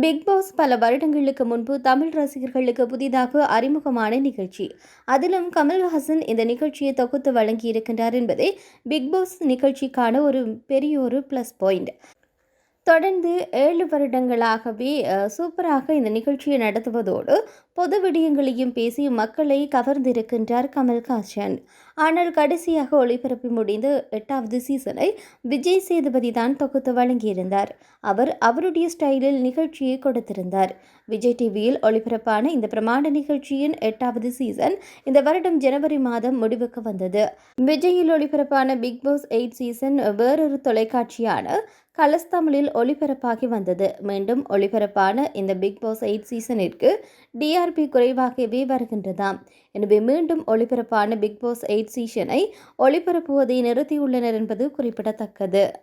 Big pass பல வருடங்களுக்கு முன்பு தமிழ் ரசிகர்களுக்கு புதிதாக அறிமுகமான நிகழ்ச்சி. அதிலும் கமல்ஹாசன் இந்த நிகழ்ச்சியை தொகுத்து வழங்கியிருக்கின்றார் என்பதே பிக் பாஸ் நிகழ்ச்சிக்கான ஒரு பெரிய ஒரு ப்ளஸ் பாயிண்ட் தொடர்ந்து ஏழு வருடங்களாகவே சூப்பராக இந்த நிகழ்ச்சியை நடத்துவதோடு பொது விடயங்களையும் பேசி மக்களை கவர்ந்திருக்கின்றார் கமல்ஹாசன். ஆனால் கடைசியாக ஒளிபரப்பி முடிந்த எட்டாவது சீசனை விஜய் சேதுபதி தான் தொகுத்து வழங்கியிருந்தார். அவர் அவருடைய ஸ்டைலில் நிகழ்ச்சியை கொடுத்திருந்தார். விஜய் டிவியில் ஒளிபரப்பான இந்த பிரமாண்ட நிகழ்ச்சியின் எட்டாவது சீசன் இந்த வருடம் ஜனவரி மாதம் முடிவுக்கு வந்தது. விஜயில் ஒளிபரப்பான பிக் பாஸ் எயிட் சீசன் வேறொரு தொலைக்காட்சியான கலர்ஸ் தமிழில் ஒளிபரப்பாகி வந்தது. மீண்டும் ஒளிபரப்பான இந்த பிக் பாஸ் எயிட் சீசனிற்கு டிஆர்பி குறைவாகவே வருகின்றதாம். எனவே மீண்டும் ஒளிபரப்பான பிக் பாஸ் எயிட் சீசனை ஒளிபரப்புவதை நிறுத்தியுள்ளனர் என்பது குறிப்பிடத்தக்கது.